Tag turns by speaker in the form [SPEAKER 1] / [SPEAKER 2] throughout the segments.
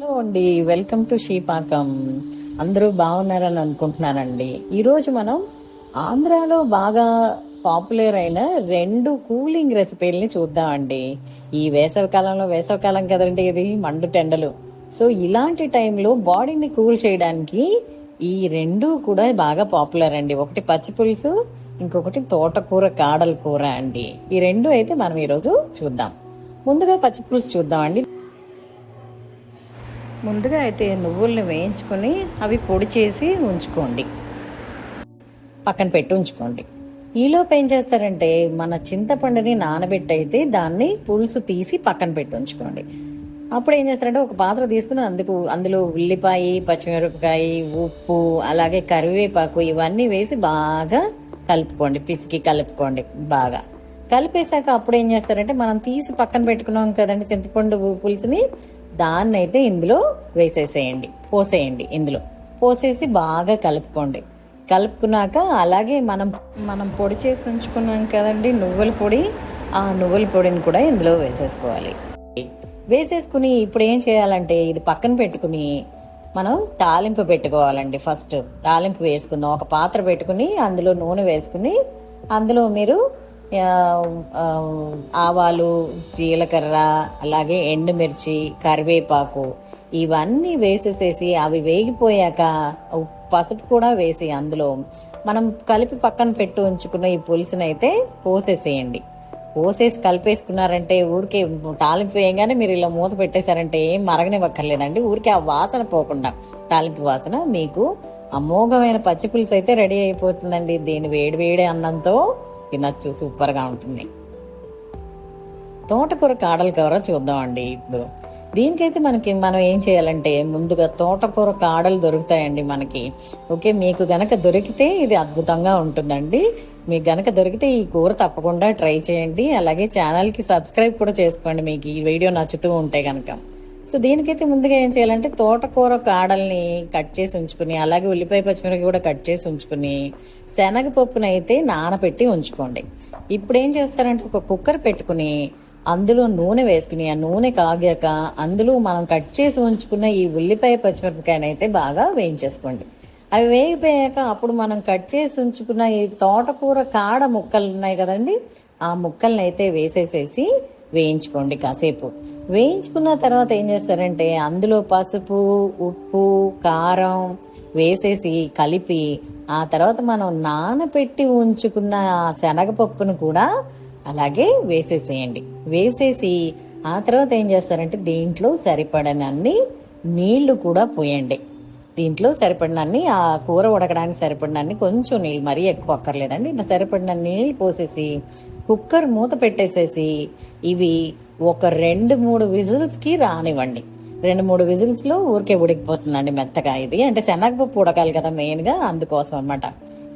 [SPEAKER 1] Hello అండి welcome to శ్రీపాకం. అందరూ బాగున్నారని అనుకుంటున్నానండి. ఈరోజు మనం ఆంధ్రాలో బాగా పాపులర్ అయిన రెండు కూలింగ్ రెసిపీలని చూద్దామండి ఈ వేసవికాలంలో వేసవికాలం కదండి ఇది మండు టెండలు. సో ఇలాంటి టైంలో బాడీని కూల్ చేయడానికి ఈ రెండు కూడా బాగా పాపులర్ అండి. ఒకటి పచ్చి పులుసు ఇంకొకటి తోటకూర కాడల కూర అండి. ఈ రెండు అయితే మనం ఈరోజు చూద్దాం. ముందుగా పచ్చి పులుసు చూద్దామండి ముందుగా అయితే నువ్వుల్ని వేయించుకొని అవి పొడి చేసి ఉంచుకోండి. పక్కన పెట్టి ఉంచుకోండి. ఈలోపు ఏం చేస్తారంటే మన చింతపండుని నానబెట్టి అయితే దాన్ని పులుసు తీసి పక్కన పెట్టి ఉంచుకోండి. అప్పుడు ఏం చేస్తారంటే ఒక పాత్ర తీసుకుని అందుకు అందులో ఉల్లిపాయ పచ్చిమిరపకాయ ఉప్పు అలాగే కరివేపాకు ఇవన్నీ వేసి బాగా కలుపుకోండి. పిసికి కలుపుకోండి బాగా. కలిపేశాక అప్పుడు ఏం చేస్తారంటే మనం తీసి పక్కన పెట్టుకున్నాం కదండి చింతపండు పులుసుని దాన్ని అయితే ఇందులో వేసేసేయండి పోసేయండి ఇందులో. పోసేసి బాగా కలుపుకోండి. కలుపుకున్నాక అలాగే మనం మనం పొడి చేసి ఉంచుకున్నాం కదండి నువ్వుల పొడి ఆ నువ్వుల పొడిని కూడా ఇందులో వేసేసుకోవాలి. వేసేసుకుని ఇప్పుడు ఏం చేయాలంటే ఇది పక్కన పెట్టుకుని మనం తాలింపు పెట్టుకోవాలండి ఫస్ట్. తాలింపు వేసుకుందాం ఒక పాత్ర పెట్టుకుని అందులో నూనె వేసుకుని అందులో మీరు ఆవాలు జీలకర్ర అలాగే ఎండుమిర్చి కరివేపాకు ఇవన్నీ వేసేసేసి అవి వేగిపోయాక పసుపు కూడా వేసి అందులో మనం కలిపి పక్కన పెట్టి ఉంచుకున్న ఈ పులుసునైతే పోసేసేయండి. పోసేసి కలిపేసుకున్నారంటే ఊరికే తాలింపు వేయగానే మీరు ఇలా మూత పెట్టేశారంటే ఏం మరగనివ్వక్కర్లేదండి. ఊరికే ఆ వాసన పోకుండా తాలింపు వాసన మీకు అమోఘమైన పచ్చి పులుసు అయితే రెడీ అయిపోతుందండి. దీని వేడి వేడి అన్నంతో తినచ్చు సూపర్గా ఉంటుంది. తోటకూర కాడల కూర చూద్దామండి ఇప్పుడు. దీనికైతే మనకి మనం ఏం చేయాలంటే ముందుగా తోటకూర కాడలు దొరుకుతాయండి మనకి. ఓకే మీకు గనక దొరికితే ఇది అద్భుతంగా ఉంటుందండి. మీకు గనక దొరికితే ఈ కూర తప్పకుండా ట్రై చేయండి. అలాగే ఛానల్కి సబ్స్క్రైబ్ కూడా చేసుకోండి. మీకు ఈ వీడియో నచ్చుతూ ఉంటే కనుక సో దీనికైతే ముందుగా ఏం చేయాలంటే తోటకూర కాడల్ని కట్ చేసి ఉంచుకుని అలాగే ఉల్లిపాయ పచ్చిమిరపకాయ కూడా కట్ చేసి ఉంచుకుని శనగపప్పునైతే నానబెట్టి ఉంచుకోండి. ఇప్పుడు ఏం చేస్తారంటే ఒక కుక్కర్ పెట్టుకుని అందులో నూనె వేసుకుని ఆ నూనె కాగాక అందులో మనం కట్ చేసి ఉంచుకున్న ఈ ఉల్లిపాయ పచ్చిమిరపకాయనైతే బాగా వేయించేసుకోండి. అవి వేగిపోయాక అప్పుడు మనం కట్ చేసి ఉంచుకున్న ఈ తోటకూర కాడ ముక్కలు ఉన్నాయి కదండి ఆ ముక్కల్ని అయితే వేసేసేసి వేయించుకోండి కాసేపు. వేయించుకున్న తర్వాత ఏం చేస్తారంటే అందులో పసుపు ఉప్పు కారం వేసేసి కలిపి ఆ తర్వాత మనం నానబెట్టి ఉంచుకున్న ఆ శనగపప్పును కూడా అలాగే వేసేసేయండి. వేసేసి ఆ తర్వాత ఏం చేస్తారంటే దీంట్లో సరిపడనన్ని నీళ్ళు కూడా పోయండి. దీంట్లో సరిపడినన్ని ఆ కూర ఉడకడానికి సరిపడినన్ని కొంచెం నీళ్ళు మరీ ఎక్కువ అక్కర్లేదండి. సరిపడిన నీళ్ళు పోసేసి కుక్కర్ మూత పెట్టేసేసి ఇవి ఒక రెండు మూడు విజిల్స్కి రానివ్వండి. రెండు మూడు విజిల్స్లో ఊరికే ఉడికిపోతుందండి మెత్తగా ఇది. అంటే శనగపప్పు ఉడకాలి కదా మెయిన్గా అందుకోసం అన్నమాట.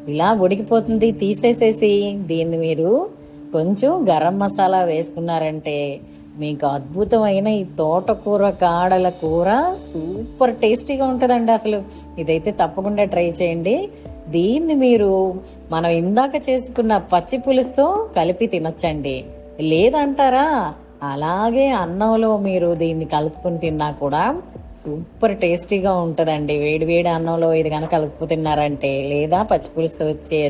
[SPEAKER 1] ఇలా ఉడికిపోతుంది తీసేసేసి దీన్ని మీరు కొంచెం గరం మసాలా వేసుకున్నారంటే మీకు అద్భుతమైన ఈ తోటకూర కాడల కూర సూపర్ టేస్టీగా ఉంటుందండి అసలు. ఇదైతే తప్పకుండా ట్రై చేయండి. దీన్ని మీరు మనం ఇందాక చేసుకున్న పచ్చి పులుసుతో కలిపి తినచ్చండి. లేదంటారా? అలాగే అన్నంలో మీరు దీన్ని కలుపుకొని తిన్నా కూడా సూపర్ టేస్టీగా ఉంటుందండి. వేడి వేడి అన్నంలో ఇది కనుక కలుపుకు తిన్నారంటే లేదా పచ్చిపులుసుతో చే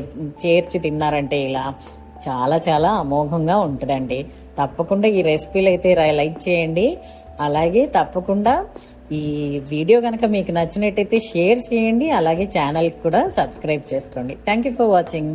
[SPEAKER 1] చేర్చి తిన్నారంటే ఇలా చాలా చాలా అమోఘంగా ఉంటుందండి. తప్పకుండా ఈ రెసిపీలు అయితే లైక్ చేయండి. అలాగే తప్పకుండా ఈ వీడియో కనుక మీకు నచ్చినట్టయితే షేర్ చేయండి. అలాగే ఛానల్కి కూడా సబ్స్క్రైబ్ చేసుకోండి. Thank you for watching.